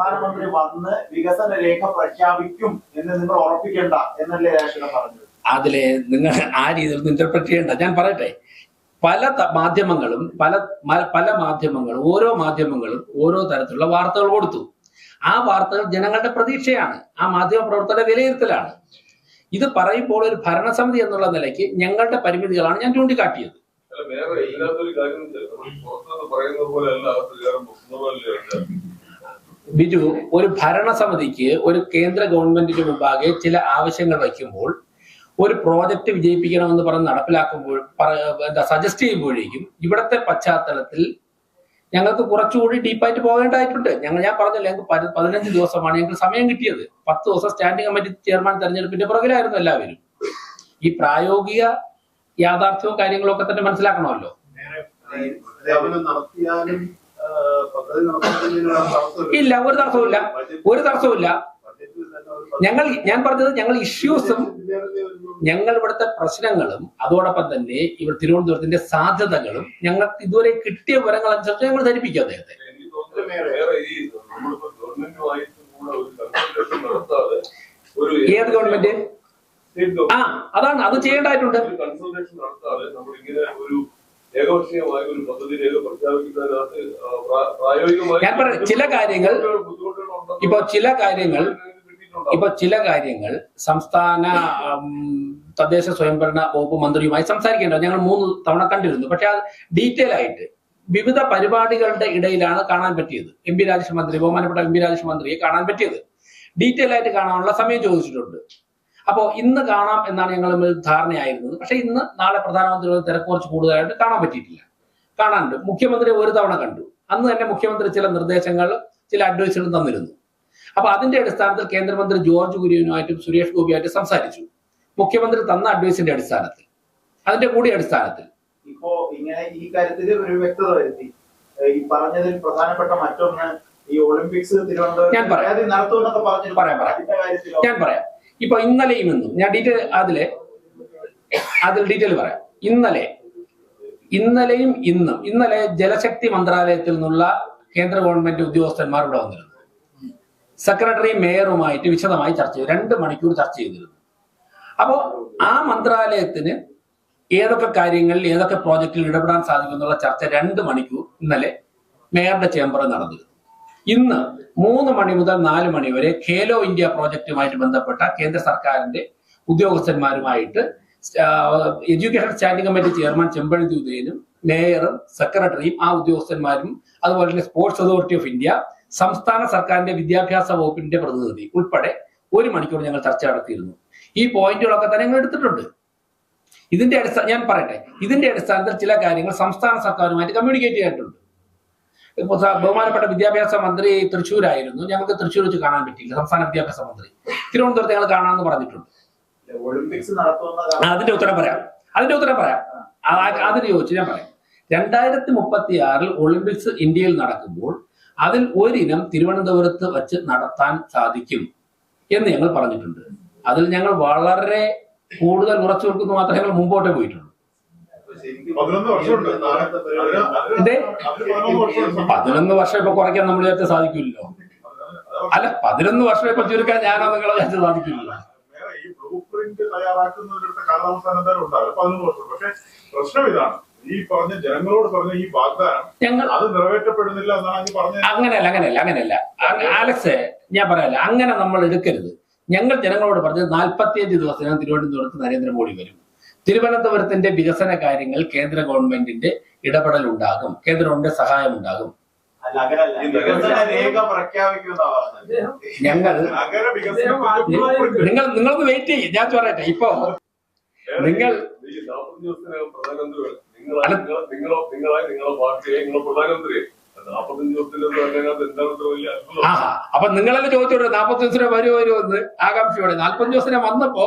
പ്രധാനമന്ത്രി വന്ന് വികസന രേഖ പ്രഖ്യാപിക്കും എന്ന് നിങ്ങൾ ഉറപ്പിക്കേണ്ട എന്നല്ലേ രാഷ്ട്രീയം പറഞ്ഞത്? അതിലെ നിങ്ങൾ ആ രീതിയിൽ ഇന്റർപ്രറ്റ് ചെയ്യേണ്ട. ഞാൻ പറയട്ടെ. പല മാധ്യമങ്ങളും പല പല മാധ്യമങ്ങളും ഓരോ മാധ്യമങ്ങളും ഓരോ തരത്തിലുള്ള വാർത്തകൾ കൊടുത്തു. ആ വാർത്തകൾ ജനങ്ങളുടെ പ്രതീക്ഷയാണ്. ആ മാധ്യമ പ്രവർത്തകരുടെ വിലയിരുത്തലാണ്. ഇത് പറയുമ്പോൾ ഒരു ഭരണസമിതി എന്നുള്ള നിലയ്ക്ക് ഞങ്ങളുടെ പരിമിതികളാണ് ഞാൻ ചൂണ്ടിക്കാട്ടിയത്. അല്ല വേറെ ഇല്ലാത്തൊരു കാര്യം പുറത്തുനിന്ന് പറയുന്നത് പോലെ അല്ല ബിജു ഒരു ഭരണസമിതിക്ക് ഒരു കേന്ദ്ര ഗവൺമെന്റിന് മുമ്പാകെ ചില ആവശ്യങ്ങൾ വയ്ക്കുമ്പോൾ ഒരു പ്രോജക്റ്റ് വിജയിപ്പിക്കണമെന്ന് പറഞ്ഞ് നടപ്പിലാക്കുമ്പോൾ എന്താ സജസ്റ്റ് ചെയ്യുമ്പോഴേക്കും ഇവിടത്തെ പശ്ചാത്തലത്തിൽ ഞങ്ങൾക്ക് കുറച്ചുകൂടി ഡീപ്പായിട്ട് പോകേണ്ടതായിട്ടുണ്ട്. ഞങ്ങൾ ഞാൻ പറഞ്ഞല്ലോ ഞങ്ങൾക്ക് പതി- പതിനഞ്ച് ദിവസമാണ് ഞങ്ങൾക്ക് സമയം കിട്ടിയത്. പത്ത് ദിവസം സ്റ്റാൻഡിംഗ് കമ്മിറ്റി ചെയർമാൻ തെരഞ്ഞെടുപ്പിന്റെ പുറകിലായിരുന്നു എല്ലാവരും. ഈ പ്രായോഗിക യാഥാർത്ഥ്യവും കാര്യങ്ങളും ഒക്കെ തന്നെ മനസ്സിലാക്കണമല്ലോ. ഇല്ല ഒരു തടസ്സവുമില്ല ഒരു തടസ്സവുമില്ല ഞങ്ങൾ ഞാൻ പറഞ്ഞത് ഞങ്ങൾ ഇഷ്യൂസും ഞങ്ങൾ ഇവിടുത്തെ പ്രശ്നങ്ങളും അതോടൊപ്പം തന്നെ ഇവർ തിരുവനന്തപുരത്തിന്റെ സാധ്യതകളും ഞങ്ങൾ ഇതുവരെ കിട്ടിയ വിവരങ്ങൾ അനുസരിച്ച് ഞങ്ങൾ ധരിപ്പിക്കും അദ്ദേഹത്തെ. ഏത് ഗവൺമെന്റ് ആ അതാണ്. അത് ചെയ്യേണ്ടതായിട്ടുണ്ട്. ഏകപക്ഷീയമായ ഒരു പദ്ധതി രേഖ പ്രഖ്യാപിക്കുന്നതിനകത്ത് പ്രായോഗികമായി ഞാൻ പറയാം, ചില കാര്യങ്ങൾ ഇപ്പൊ ചില കാര്യങ്ങൾ? ഇപ്പൊ ചില കാര്യങ്ങൾ സംസ്ഥാന തദ്ദേശ സ്വയംഭരണ വകുപ്പ് മന്ത്രിയുമായി സംസാരിക്കേണ്ടത് ഞങ്ങൾ മൂന്ന് തവണ കണ്ടിരുന്നു. പക്ഷെ അത് ഡീറ്റെയിൽ ആയിട്ട് വിവിധ പരിപാടികളുടെ ഇടയിലാണ് കാണാൻ പറ്റിയത്. എം പി രാജേഷ് മന്ത്രി ബഹുമാനപ്പെട്ട എം പി രാജേഷ് മന്ത്രിയെ കാണാൻ പറ്റിയത്. ഡീറ്റെയിൽ ആയിട്ട് കാണാനുള്ള സമയം ചോദിച്ചിട്ടുണ്ട്. അപ്പോൾ ഇന്ന് കാണാം എന്നാണ് ഞങ്ങൾ തമ്മിൽ ധാരണയായിരുന്നത്. പക്ഷെ ഇന്ന് നാളെ പ്രധാനമന്ത്രിയുടെ തിരക്ക് കുറച്ച് കൂടുതലായിട്ട് കാണാൻ പറ്റിയിട്ടില്ല. കാണാനുണ്ട്. മുഖ്യമന്ത്രി ഒരു തവണ കണ്ടു. അന്ന് തന്നെ മുഖ്യമന്ത്രി ചില നിർദ്ദേശങ്ങൾ ചില അഡ്വൈസുകളും തന്നിരുന്നു. അപ്പൊ അതിന്റെ അടിസ്ഥാനത്തിൽ കേന്ദ്രമന്ത്രി ജോർജ് കുര്യനുമായിട്ടും സുരേഷ് ഗോപിയായിട്ടും സംസാരിച്ചു. മുഖ്യമന്ത്രി തന്ന അഡ്വൈസിന്റെ അടിസ്ഥാനത്തിൽ. അതിന്റെ കൂടി അടിസ്ഥാനത്തിൽ. ഇപ്പോ ഇങ്ങനെ ഈ കാര്യത്തിൽ ഒരു വ്യക്തത വരുത്തി. ഈ പറഞ്ഞതിൽ പ്രധാനപ്പെട്ട മറ്റൊന്ന് ഈ ഒളിമ്പിക്സ് ഞാൻ തിരുവനന്തപുരം ഞാൻ പറയാം, ഞാൻ പറയാം. ഇപ്പൊ ഇന്നലെയും ഇന്നും ഞാൻ ഡീറ്റെയിൽ അതിലെ അതിൽ ഡീറ്റെയിൽ പറയാം. ഇന്നലെ ഇന്നലെയും ഇന്നും ഇന്നലെ ജലശക്തി മന്ത്രാലയത്തിൽ നിന്നുള്ള കേന്ദ്ര ഗവൺമെന്റ് ഉദ്യോഗസ്ഥന്മാർ ഇവിടെ വന്നിരുന്നു. സെക്രട്ടറി മേയറുമായിട്ട് വിശദമായി ചർച്ച ചെയ്തു. രണ്ട് മണിക്കൂർ ചർച്ച ചെയ്തിരുന്നു. അപ്പോ ആ മന്ത്രാലയത്തിന് ഏതൊക്കെ കാര്യങ്ങളിൽ ഏതൊക്കെ പ്രോജക്റ്റിൽ ഇടപെടാൻ സാധിക്കും എന്നുള്ള ചർച്ച രണ്ട് മണിക്കൂർ ഇന്നലെ മേയറുടെ ചേംബറിൽ നടന്നിരുന്നു. ഇന്ന് മൂന്ന് മണി മുതൽ നാല് മണി വരെ ഖേലോ ഇന്ത്യ പ്രോജക്റ്റുമായിട്ട് ബന്ധപ്പെട്ട കേന്ദ്ര സർക്കാരിന്റെ ഉദ്യോഗസ്ഥന്മാരുമായിട്ട് education standing committee chairman Chempazhuthi ഉദയനും മേയറും സെക്രട്ടറിയും ആ ഉദ്യോഗസ്ഥന്മാരും അതുപോലെ തന്നെ സ്പോർട്സ് അതോറിറ്റി ഓഫ് ഇന്ത്യ സംസ്ഥാന സർക്കാരിന്റെ വിദ്യാഭ്യാസ വകുപ്പിന്റെ പ്രതിനിധി ഉൾപ്പെടെ ഒരു മണിക്കൂർ ഞങ്ങൾ ചർച്ച നടത്തിയിരുന്നു. ഈ പോയിന്റുകളൊക്കെ തന്നെ ഞങ്ങൾ എടുത്തിട്ടുണ്ട്. ഇതിന്റെ അടിസ്ഥാന ഞാൻ പറയട്ടെ ഇതിന്റെ അടിസ്ഥാനത്തിൽ ചില കാര്യങ്ങൾ സംസ്ഥാന സർക്കാരുമായിട്ട് കമ്മ്യൂണിക്കേറ്റ് ചെയ്തിട്ടുണ്ട്. ബഹുമാനപ്പെട്ട വിദ്യാഭ്യാസ മന്ത്രി തൃശ്ശൂരായിരുന്നു. ഞങ്ങൾക്ക് തൃശ്ശൂർ വെച്ച് കാണാൻ പറ്റിയില്ല. സംസ്ഥാന വിദ്യാഭ്യാസ മന്ത്രി. തിരുവനന്തപുരത്ത് ഞങ്ങൾ കാണാമെന്ന് പറഞ്ഞിട്ടുണ്ട്. ഒളിമ്പിക്സ് അതിന്റെ ഉത്തരം പറയാം. അതിന്റെ ഉത്തരം പറയാം. അതിന് ചോദിച്ചു ഞാൻ പറയാം. രണ്ടായിരത്തി മുപ്പത്തി ആറിൽ ഒളിമ്പിക്സ് ഇന്ത്യയിൽ നടക്കുമ്പോൾ അതിൽ ഒരിനം തിരുവനന്തപുരത്ത് വച്ച് നടത്താൻ സാധിക്കും എന്ന് ഞങ്ങൾ പറഞ്ഞിട്ടുണ്ട്. അതിൽ ഞങ്ങൾ വളരെ കൂടുതൽ ഉറച്ചു നിൽക്കുന്നു മാത്രമേ ഞങ്ങൾ മുമ്പോട്ടേ പോയിട്ടുള്ളൂ. പതിനൊന്ന് വർഷം. ഇപ്പൊ കുറയ്ക്കാൻ നമ്മൾ വിചാരിച്ച സാധിക്കില്ലല്ലോ. അല്ല പതിനൊന്ന് വർഷം ഇപ്പൊ ചുരുക്കാൻ ഞാനോ നിങ്ങളെ വിചാരിച്ച പ്രിന്റ് തയ്യാറാക്കുന്നതിലൂടെ കാലാവസ്ഥാനം എന്തായാലും ഉണ്ടാകും പതിനൊന്ന് വർഷം. പക്ഷെ പ്രശ്നം ഇതാണ്. ഈ പറഞ്ഞ ജനങ്ങളോട് പറഞ്ഞ ഈ വാഗ്ദാനം ഞങ്ങൾ അത് നിറവേറ്റപ്പെടുന്നില്ല എന്നാണ് അങ്ങ് പറഞ്ഞത്. അങ്ങനെയല്ല അങ്ങനെയല്ല അങ്ങനെയല്ല. അങ്ങ- ആലക്സ് ഞാൻ പറയാല്ല അങ്ങനെ നമ്മൾ എടുക്കരുത്. ഞങ്ങൾ ജനങ്ങളോട് പറഞ്ഞത് നാൽപ്പത്തിയഞ്ച് ദിവസത്തിനകം തിരുവനന്തപുരത്ത് നരേന്ദ്രമോദി വരും. തിരുവനന്തപുരത്തിന്റെ വികസന കാര്യങ്ങൾ കേന്ദ്ര ഗവൺമെന്റിന്റെ ഇടപെടൽ ഉണ്ടാകും കേന്ദ്ര ഗവൺമെന്റ് സഹായം ഉണ്ടാകും ഞങ്ങൾ നിങ്ങൾ നിങ്ങളൊന്ന് വെയിറ്റ് ചെയ്യും. ഞാൻ പറയട്ടെ ഇപ്പൊ നിങ്ങൾ. നിങ്ങളെ നിങ്ങളോ നിങ്ങളായി നിങ്ങളെ പാർട്ടിയെ നിങ്ങളെ പ്രധാനമന്ത്രി ആ അപ്പൊ നിങ്ങളെല്ലാം ചോദിച്ചോട്ടെ നാൽപ്പത്തി ദിവസത്തിന് വരുമോ വരുമോ എന്ന് ആകാംക്ഷയോടെ. നാൽപ്പത്തഞ്ച് ദിവസത്തിന് വന്നപ്പോ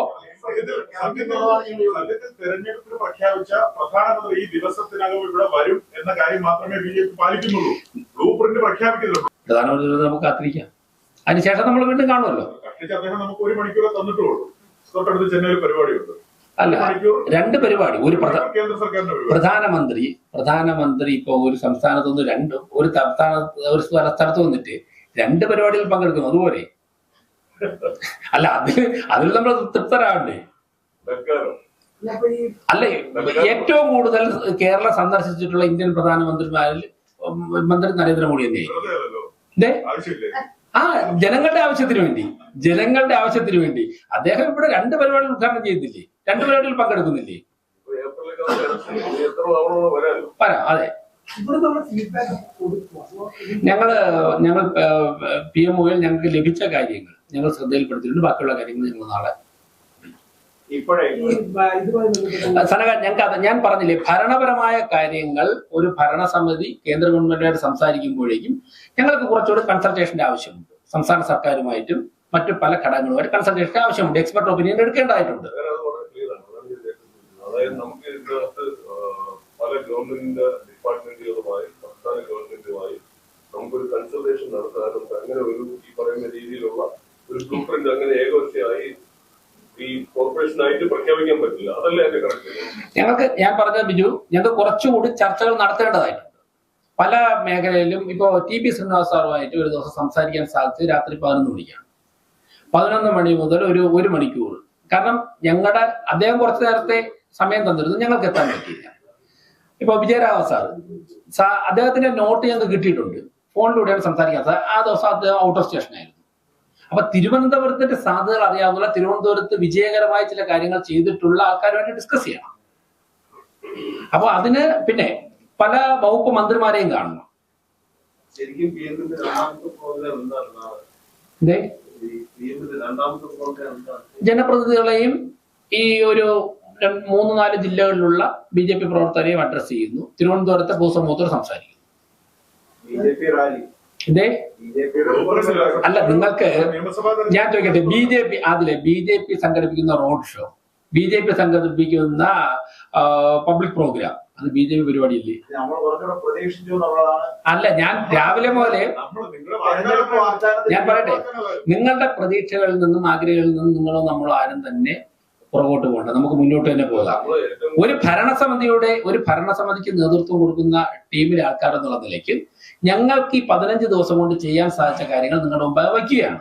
തെരഞ്ഞെടുപ്പിൽ പ്രഖ്യാപിച്ച പ്രധാനമന്ത്രി ഈ ദിവസത്തിനകം ഇവിടെ വരും എന്ന കാര്യം മാത്രമേ ബി ജെ പി പാലിക്കുന്നുള്ളൂ. ബ്ലൂ പ്രിന്റ് പ്രഖ്യാപിക്കുന്നുള്ളൂ പ്രധാനമന്ത്രി നമുക്ക് കാത്തിരിക്കാം. അതിനുശേഷം നമ്മൾ വീണ്ടും കാണുമല്ലോ. കഷ്ടിച്ച് അദ്ദേഹം നമുക്ക് ഒരു മണിക്കൂർ തന്നിട്ടുള്ളൂ. തൊട്ടടുത്ത് ചെന്നൈയിൽ പരിപാടിയുണ്ട്. അല്ല രണ്ട് പരിപാടി. ഒരു പ്രധാനമന്ത്രി. പ്രധാനമന്ത്രി ഇപ്പൊ ഒരു സംസ്ഥാനത്ത് നിന്ന് രണ്ട് ഒരു സംസ്ഥാന ഒരു സ്ഥല- സ്ഥലത്ത് വന്നിട്ട് രണ്ട് പരിപാടിയിൽ പങ്കെടുക്കുന്നു. അതുപോലെ. അല്ല അതിൽ അതിൽ നമ്മൾ തൃപ്തരാകണ്ടേ? അല്ലെ ഏറ്റവും കൂടുതൽ കേരളം സന്ദർശിച്ചിട്ടുള്ള ഇന്ത്യൻ പ്രധാനമന്ത്രിമാരിൽ മന്ത്രി നരേന്ദ്രമോദി തന്നെ. ആ ജനങ്ങളുടെ ആവശ്യത്തിന് വേണ്ടി. ജനങ്ങളുടെ ആവശ്യത്തിന് വേണ്ടി. അദ്ദേഹം ഇവിടെ രണ്ട് പരിപാടികൾ ഉദ്ഘാടനം ചെയ്തില്ലേ? രണ്ട് പരിപാടിയിൽ പങ്കെടുക്കുന്നില്ലേ? പറയാം അതെ. ഞങ്ങൾ ഞങ്ങൾ പി എം ഒയിൽ ഞങ്ങൾക്ക് ലഭിച്ച കാര്യങ്ങൾ ഞങ്ങൾ ശ്രദ്ധയിൽപ്പെടുത്തിയിട്ടുണ്ട്. ബാക്കിയുള്ള കാര്യങ്ങൾ ഞങ്ങൾ നാളെ സനക ഞങ്ങൾക്ക് ഞാൻ പറഞ്ഞില്ലേ ഭരണപരമായ കാര്യങ്ങൾ ഒരു ഭരണസമിതി കേന്ദ്ര ഗവൺമെന്റുമായിട്ട് സംസാരിക്കുമ്പോഴേക്കും ഞങ്ങൾക്ക് കുറച്ചുകൂടി കൺസൾട്ടേഷന്റെ ആവശ്യമുണ്ട്. സംസ്ഥാന സർക്കാരുമായിട്ടും മറ്റു പല ഘടകങ്ങളുമായിട്ട് കൺസൾട്ടേഷന്റെ ആവശ്യമുണ്ട്. എക്സ്പെർട്ട് ഒപ്പീനിയൻ എടുക്കേണ്ടതായിട്ടുണ്ട് വേറെ അത് വളരെ ക്ലിയർ ആണ് അതാണ് ഞാൻ ചോദിച്ചത്. അതായത് നമുക്ക് ഇതിനകത്ത് പല ഗവൺമെന്റിന്റെ ഡിപ്പാർട്ട്മെന്റുകളുമായി സംസ്ഥാന ഗവൺമെന്റുമായി നമുക്കൊരു കൺസൾട്ടേഷൻ നടത്താനും അങ്ങനെ ഒരു ഈ പറയുന്ന രീതിയിലുള്ള ഒരു ബ്ലൂ പ്രിന്റ് അങ്ങനെ ഏകോശയായി ഈ പ്രഖ്യാപിക്കാൻ പറ്റില്ല. അതല്ലേ ഞങ്ങൾക്ക് ഞാൻ പറഞ്ഞ ബിജു ഞങ്ങൾക്ക് കുറച്ചുകൂടി ചർച്ചകൾ നടത്തേണ്ടതായിട്ടുണ്ട് പല മേഖലയിലും ഇപ്പോ ടി പി ശ്രീനിവാസ് സാറുമായിട്ട് ഒരു ദിവസം സംസാരിക്കാൻ സാധിച്ചു രാത്രി പതിനൊന്ന് മണിക്കാണ്. പതിനൊന്ന് മണി മുതൽ ഒരു ഒരു മണിക്കൂർ. കാരണം ഞങ്ങളുടെ അദ്ദേഹം കുറച്ചു നേരത്തെ സമയം തന്നിരുന്നു. ഞങ്ങൾക്ക് എത്താൻ പറ്റിയില്ല. ഇപ്പൊ വിജയരാഘവ സാർ സാ അദ്ദേഹത്തിന്റെ നോട്ട് ഞങ്ങൾക്ക് കിട്ടിയിട്ടുണ്ട്. ഫോണിലൂടെയാണ് സംസാരിക്കാൻ സാർ ആ ദിവസം അത് ഔട്ട് ഓഫ് സ്റ്റേഷൻ ആയിരുന്നു. അപ്പൊ തിരുവനന്തപുരത്തിന്റെ സാധ്യതകൾ അറിയാവുന്ന തിരുവനന്തപുരത്ത് വിജയകരമായ ചില കാര്യങ്ങൾ ചെയ്തിട്ടുള്ള ആൾക്കാരുമായിട്ട് ഡിസ്കസ് ചെയ്യണം. അപ്പൊ അതിന് പിന്നെ പല വകുപ്പ് മന്ത്രിമാരെയും കാണണം. ശരിക്കും ജനപ്രതിനിധികളെയും ഈ ഒരു മൂന്ന് നാല് ജില്ലകളിലുള്ള ബി ജെ പി പ്രവർത്തകരെയും അഡ്രസ് ചെയ്യുന്നു. തിരുവനന്തപുരത്തെ ഭൂസമൂഹത്തോട് സംസാരിക്കുന്നു. ഇതേ അല്ല നിങ്ങൾക്ക് ഞാൻ ചോദിക്കട്ടെ ബി ജെ പി അതിലെ ബി ജെ പി സംഘടിപ്പിക്കുന്ന road show B J P സംഘടിപ്പിക്കുന്ന പബ്ലിക് പ്രോഗ്രാം അത് ബി ജെ പി പരിപാടിയില്ലേ? അല്ല ഞാൻ രാവിലെ മുതലേ തെരഞ്ഞെടുപ്പ് ഞാൻ പറയട്ടെ നിങ്ങളുടെ പ്രതീക്ഷകളിൽ നിന്നും ആഗ്രഹങ്ങളിൽ നിന്നും നിങ്ങളോ നമ്മളോ ആരും തന്നെ പുറകോട്ട് പോകണ്ട. നമുക്ക് മുന്നോട്ട് തന്നെ പോകാം. ഒരു ഭരണസമിതിയുടെ ഒരു ഭരണസമിതിക്ക് നേതൃത്വം കൊടുക്കുന്ന ടീമിലെ ആൾക്കാർ എന്നുള്ള നിലയ്ക്ക് ഞങ്ങൾക്ക് ഈ പതിനഞ്ച് ദിവസം കൊണ്ട് ചെയ്യാൻ സാധിച്ച കാര്യങ്ങൾ നിങ്ങളുടെ മുമ്പാകെ വയ്ക്കുകയാണ്.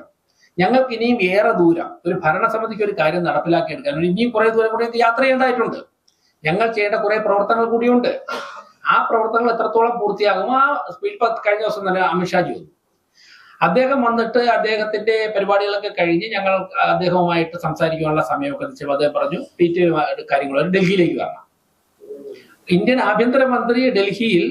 ഞങ്ങൾക്ക് ഇനിയും ഏറെ ദൂരം ഒരു ഭരണസമിതിക്ക് ഒരു കാര്യം നടപ്പിലാക്കിയെടുക്കാൻ ഇനിയും കുറെ ദൂരം കൂടി യാത്ര ചെയ്യേണ്ടതായിട്ടുണ്ട്. ഞങ്ങൾ ചെയ്യേണ്ട കുറെ പ്രവർത്തനങ്ങൾ കൂടിയുണ്ട്. ആ പ്രവർത്തനങ്ങൾ എത്രത്തോളം പൂർത്തിയാകും? ആ സ്പീഡ് കഴിഞ്ഞ ദിവസം തന്നെ അമിത്ഷാജി വന്നു അദ്ദേഹം വന്നിട്ട് അദ്ദേഹത്തിന്റെ പരിപാടികളൊക്കെ കഴിഞ്ഞ് ഞങ്ങൾ അദ്ദേഹവുമായിട്ട് സംസാരിക്കാനുള്ള സമയമൊക്കെ നിശ്ചയം അദ്ദേഹം പറഞ്ഞു ഡീറ്റെയിൽ കാര്യങ്ങൾ ഡൽഹിയിലേക്ക് വരണം. ഇന്ത്യൻ ആഭ്യന്തരമന്ത്രി ഡൽഹിയിൽ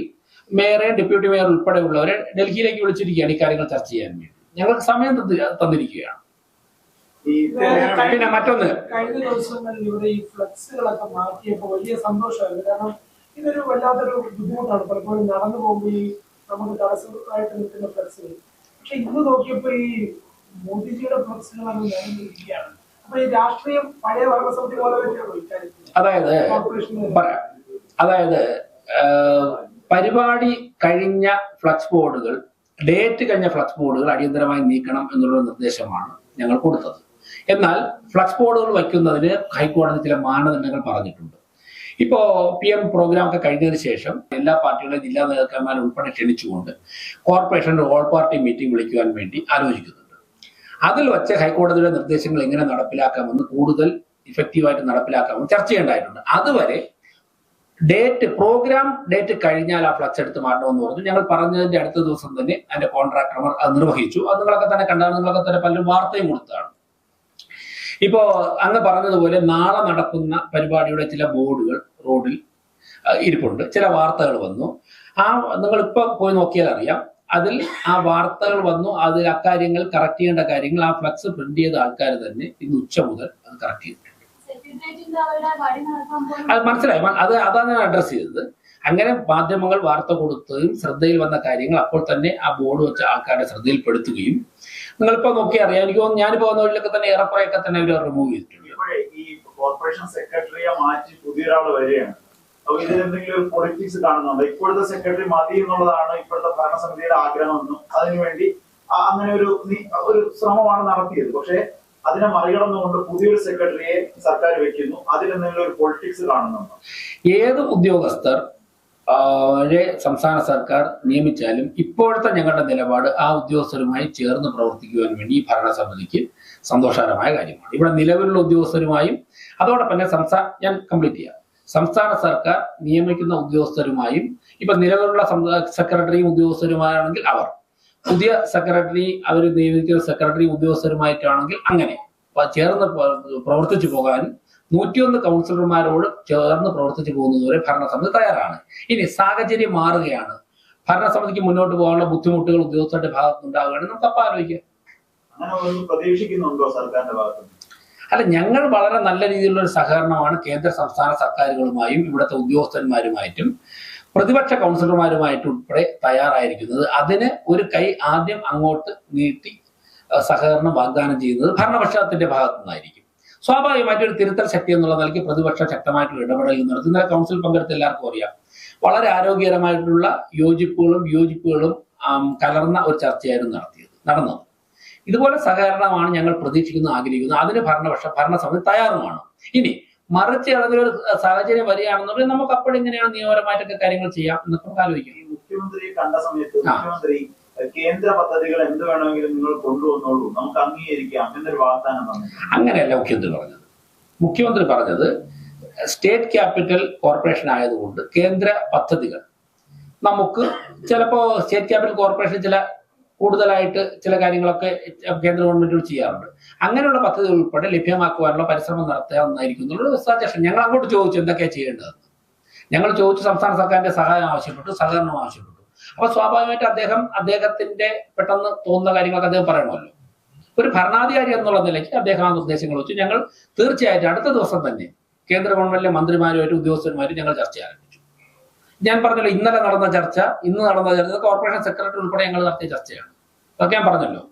മേയറെ ഡെപ്യൂട്ടി മേയർ ഉൾപ്പെടെയുള്ളവരെ ഡൽഹിയിലേക്ക് വിളിച്ചിരിക്കുകയാണ് ഈ കാര്യങ്ങൾ ചർച്ച ചെയ്യാൻ വേണ്ടി. ഞങ്ങൾക്ക് സമയം തന്നിരിക്കുകയാണ്. ഈ പിന്നെ മറ്റൊന്ന്. കഴിഞ്ഞ ദിവസങ്ങളിൽ ഇവിടെ ഈ ഫ്ലക്സുകളൊക്കെ മാറ്റിയപ്പോൾ വലിയ സന്തോഷമായിരുന്നു. കാരണം ഇതൊരു വല്ലാത്തൊരു ബുദ്ധിമുട്ടാണ്. പലപ്പോഴും നടന്നു പോകുമ്പോൾ ഈ നമുക്ക് തടസ്സമായിട്ട് നിൽക്കുന്ന ഫ്ലക്സുകൾ. പക്ഷെ ഇന്ന് നോക്കിയപ്പോ ഈ മോദിജിയുടെ ഫ്ലക്സുകൾ അങ്ങ് നിലനിൽക്കുകയാണ് അപ്പൊ ഈ രാഷ്ട്രീയം പഴയ ഭരണസമിതി പോലെ അതായത് അതായത് പരിപാടി കഴിഞ്ഞ ഫ്ലക്സ് ബോർഡുകൾ ഡേറ്റ് കഴിഞ്ഞ ഫ്ലക്സ് ബോർഡുകൾ അടിയന്തരമായി നീക്കണം എന്നുള്ള നിർദ്ദേശമാണ് ഞങ്ങൾ കൊടുത്തത്. എന്നാൽ ഫ്ലക്സ് ബോർഡുകൾ വയ്ക്കുന്നതിന് ഹൈക്കോടതി ചില മാനദണ്ഡങ്ങൾ പറഞ്ഞിട്ടുണ്ട്. ഇപ്പോ പി എം പ്രോഗ്രാം ഒക്കെ കഴിഞ്ഞതിന് ശേഷം എല്ലാ പാർട്ടികളെയും ജില്ലാ നേതാക്കന്മാർ ഉൾപ്പെടെ ക്ഷണിച്ചുകൊണ്ട് കോർപ്പറേഷന്റെ ഓൾ പാർട്ടി മീറ്റിംഗ് വിളിക്കുവാൻ വേണ്ടി ആലോചിക്കുന്നുണ്ട്. അതിൽ വച്ച് ഹൈക്കോടതിയുടെ നിർദ്ദേശങ്ങൾ എങ്ങനെ നടപ്പിലാക്കാമെന്ന് കൂടുതൽ ഇഫക്റ്റീവായിട്ട് നടപ്പിലാക്കാമെന്ന് ചർച്ച ചെയ്യേണ്ടതായിട്ടുണ്ട്. അതുവരെ ഡേറ്റ് പ്രോഗ്രാം ഡേറ്റ് കഴിഞ്ഞാൽ ആ ഫ്ലക്സ് എടുത്ത് മാറ്റണമെന്ന് പറഞ്ഞു. ഞങ്ങൾ പറഞ്ഞതിന്റെ അടുത്ത ദിവസം തന്നെ അതിന്റെ കോൺട്രാക്ടർമാർ അത് നിർവഹിച്ചു. അത് നിങ്ങളൊക്കെ തന്നെ കണ്ടാണ് നിങ്ങളൊക്കെ തന്നെ പലരും വാർത്തയും കൊടുത്തതാണ്. ഇപ്പോ അങ്ങ് പറഞ്ഞതുപോലെ നാളെ നടക്കുന്ന പരിപാടിയുടെ ചില ബോർഡുകൾ റോഡിൽ ഇരിപ്പുണ്ട്. ചില വാർത്തകൾ വന്നു. ആ നിങ്ങൾ ഇപ്പൊ പോയി നോക്കിയാൽ അറിയാം. അതിൽ ആ വാർത്തകൾ വന്നു. അതിൽ അക്കാര്യങ്ങൾ കറക്റ്റ് ചെയ്യേണ്ട കാര്യങ്ങൾ ആ ഫ്ലക്സ് പ്രിന്റ് ചെയ്ത ആൾക്കാർ തന്നെ ഇന്ന് ഉച്ച മുതൽ അത് കറക്റ്റ് ചെയ്തിട്ടുണ്ട് അത് മനസ്സിലായി? അത് അതാണ് ഞാൻ അഡ്രസ് ചെയ്തത്. അങ്ങനെ മാധ്യമങ്ങൾ വാർത്ത കൊടുത്തതും ശ്രദ്ധയിൽ വന്ന കാര്യങ്ങൾ അപ്പോൾ തന്നെ ആ ബോർഡ് വെച്ച ആൾക്കാരുടെ ശ്രദ്ധയിൽപ്പെടുത്തുകയും നിങ്ങളിപ്പോ നോക്കി അറിയാം. എനിക്ക് തോന്നുന്നു ഞാനിപ്പോ വന്ന വഴിയിലൊക്കെ തന്നെ ഏറെക്കുറെയൊക്കെ തന്നെ അവർ റിമൂവ് ചെയ്തിട്ടുണ്ട് കോർപ്പറേഷൻ സെക്രട്ടറിയെ മാറ്റി പുതിയൊരാൾ വരികയാണ്. അപ്പൊ ഇതിൽ എന്തെങ്കിലും ഒരു പൊളിറ്റിക്സ് കാണുന്നുണ്ടോ? ഇപ്പോഴത്തെ സെക്രട്ടറി മതി എന്നുള്ളതാണ് ഇപ്പോഴത്തെ ഭരണസമിതിയുടെ ആഗ്രഹമെന്നും അതിനുവേണ്ടി അങ്ങനെ ഒരു ഒരു ശ്രമമാണ് നടത്തിയത്. പക്ഷേ അതിനെ മറികടന്നുകൊണ്ട് പുതിയൊരു സെക്രട്ടറിയെ സർക്കാർ വെക്കുന്നു അതിൽ എന്തെങ്കിലും ഒരു പൊളിറ്റിക്സ് കാണുന്നുണ്ടോ? ഏത് ഉദ്യോഗസ്ഥർ സംസ്ഥാന സർക്കാർ നിയമിച്ചാലും ഇപ്പോഴത്തെ ഞങ്ങളുടെ നിലപാട് ആ ഉദ്യോഗസ്ഥരുമായി ചേർന്ന് പ്രവർത്തിക്കുവാൻ വേണ്ടി ഈ ഭരണസമിതിക്ക് സന്തോഷകരമായ കാര്യമാണ്. ഇവിടെ നിലവിലുള്ള ഉദ്യോഗസ്ഥരുമായും അതോടൊപ്പം തന്നെ സംസ്ഥാന ഞാൻ കംപ്ലീറ്റ് ചെയ്യാം. സംസ്ഥാന സർക്കാർ നിയമിക്കുന്ന ഉദ്യോഗസ്ഥരുമായും ഇപ്പൊ നിലവിലുള്ള സെക്രട്ടറിയും ഉദ്യോഗസ്ഥരുമായാണെങ്കിൽ അവർ. പുതിയ സെക്രട്ടറി അവർ നിയമിക്കുന്ന സെക്രട്ടറി ഉദ്യോഗസ്ഥരുമായിട്ടാണെങ്കിൽ അങ്ങനെ. ചേർന്ന് പ്രവർത്തിച്ചു പോകാൻ നൂറ്റിയൊന്ന് കൗൺസിലർമാരോട് ചേർന്ന് പ്രവർത്തിച്ചു പോകുന്നതുവരെ ഭരണസമിതി തയ്യാറാണ്. ഇനി സാഹചര്യം മാറുകയാണ്. ഭരണസമിതിക്ക് മുന്നോട്ട് പോകാനുള്ള ബുദ്ധിമുട്ടുകൾ ഉദ്യോഗസ്ഥരുടെ ഭാഗത്ത് ഉണ്ടാകുകയാണെങ്കിൽ നമുക്ക് അപ്പം ആലോചിക്കാം. പ്രതീക്ഷിക്കുന്നുണ്ടോ സർക്കാരിന്റെ ഭാഗത്തുനിന്ന് അല്ല ഞങ്ങൾ വളരെ നല്ല രീതിയിലുള്ള ഒരു സഹകരണമാണ് കേന്ദ്ര സംസ്ഥാന സർക്കാരുകളുമായും ഇവിടുത്തെ ഉദ്യോഗസ്ഥന്മാരുമായിട്ടും പ്രതിപക്ഷ കൗൺസിലർമാരുമായിട്ടും ഉൾപ്പെടെ തയ്യാറായിരിക്കുന്നത്. അതിന് ഒരു കൈ ആദ്യം അങ്ങോട്ട് നീട്ടി സഹകരണം വാഗ്ദാനം ചെയ്യുന്നത് ഭരണപക്ഷത്തിന്റെ ഭാഗത്തു നിന്നായിരിക്കും സ്വാഭാവികമായിട്ട് ഒരു തിരുത്തൽ ശക്തി എന്നുള്ള നിലയ്ക്ക് പ്രതിപക്ഷം ശക്തമായിട്ടുള്ള ഇടപെടൽ നടത്തി. ഇന്നലെ കൗൺസിൽ പങ്കെടുത്ത എല്ലാവർക്കും അറിയാം. വളരെ ആരോഗ്യകരമായിട്ടുള്ള യോജിപ്പുകളും യോജിപ്പുകളും കലർന്ന ഒരു ചർച്ചയായിരുന്നു നടത്തിയത് നടന്നത്. ഇതുപോലെ സഹകരണമാണ് ഞങ്ങൾ പ്രതീക്ഷിക്കുന്നു ആഗ്രഹിക്കുന്നത് അതിന് ഭരണപക്ഷ ഭരണസമിതി തയ്യാറുമാണ്. ഇനി മറിച്ച് ഏതെങ്കിലും ഒരു സാഹചര്യം വരികയാണെന്നുണ്ടെങ്കിൽ നമുക്ക് അപ്പോഴിങ്ങനെയാണ് നിയമപരമായിട്ടൊക്കെ കാര്യങ്ങൾ ചെയ്യാം എന്നൊക്കെ നമുക്ക് ആലോചിക്കാം. മുഖ്യമന്ത്രി മുഖ്യമന്ത്രിയെ കണ്ട സമയത്ത് മുഖ്യമന്ത്രി കേന്ദ്ര പദ്ധതികൾ എന്ത് വേണമെങ്കിലും നിങ്ങൾ കൊണ്ടുവന്നോളൂ. നമുക്ക് അംഗീകരിക്കാം എന്നൊരു വാഗ്ദാനം തന്നു അങ്ങനെയല്ല മുഖ്യമന്ത്രി പറഞ്ഞത്. മുഖ്യമന്ത്രി പറഞ്ഞത് സ്റ്റേറ്റ് ക്യാപിറ്റൽ കോർപ്പറേഷൻ ആയതുകൊണ്ട് കേന്ദ്ര പദ്ധതികൾ നമുക്ക് ചിലപ്പോ സ്റ്റേറ്റ് ക്യാപിറ്റൽ കോർപ്പറേഷൻ ചില കൂടുതലായിട്ട് ചില കാര്യങ്ങളൊക്കെ കേന്ദ്ര ഗവൺമെന്റുകൾ ചെയ്യാറുണ്ട്. അങ്ങനെയുള്ള പദ്ധതികൾ ഉൾപ്പെടെ ലഭ്യമാക്കുവാനുള്ള പരിശ്രമം നടത്താമെന്നായിരിക്കും എന്നുള്ളൊരു സജഷൻ ഞങ്ങൾ അങ്ങോട്ട് ചോദിച്ചു എന്തൊക്കെയാണ് ചെയ്യേണ്ടതെന്ന്. ഞങ്ങൾ ചോദിച്ചു സംസ്ഥാന സർക്കാരിന്റെ സഹായം ആവശ്യപ്പെട്ടു സഹകരണം ആവശ്യപ്പെട്ടു. അപ്പൊ സ്വാഭാവികമായിട്ട് അദ്ദേഹം അദ്ദേഹത്തിന്റെ പെട്ടെന്ന് തോന്നുന്ന കാര്യങ്ങളൊക്കെ അദ്ദേഹം പറയണമല്ലോ. ഒരു ഭരണാധികാരി എന്നുള്ള നിലയ്ക്ക് അദ്ദേഹം ആ നിർദ്ദേശങ്ങൾ വെച്ചു. ഞങ്ങൾ തീർച്ചയായിട്ടും അടുത്ത ദിവസം തന്നെ കേന്ദ്ര ഗവൺമെന്റിലെ മന്ത്രിമാരുമായിട്ട് ഉദ്യോഗസ്ഥന്മാരും ഞങ്ങൾ ചർച്ച ആരംഭിച്ചു. ഞാൻ പറഞ്ഞല്ലോ ഇന്നലെ നടന്ന ചർച്ച ഇന്ന് നടന്ന ചർച്ച കോർപ്പറേഷൻ സെക്രട്ടറി ഉൾപ്പെടെ ഞങ്ങൾ നടത്തിയ ചർച്ചയാണ്. അതൊക്കെ ഞാൻ പറഞ്ഞല്ലോ.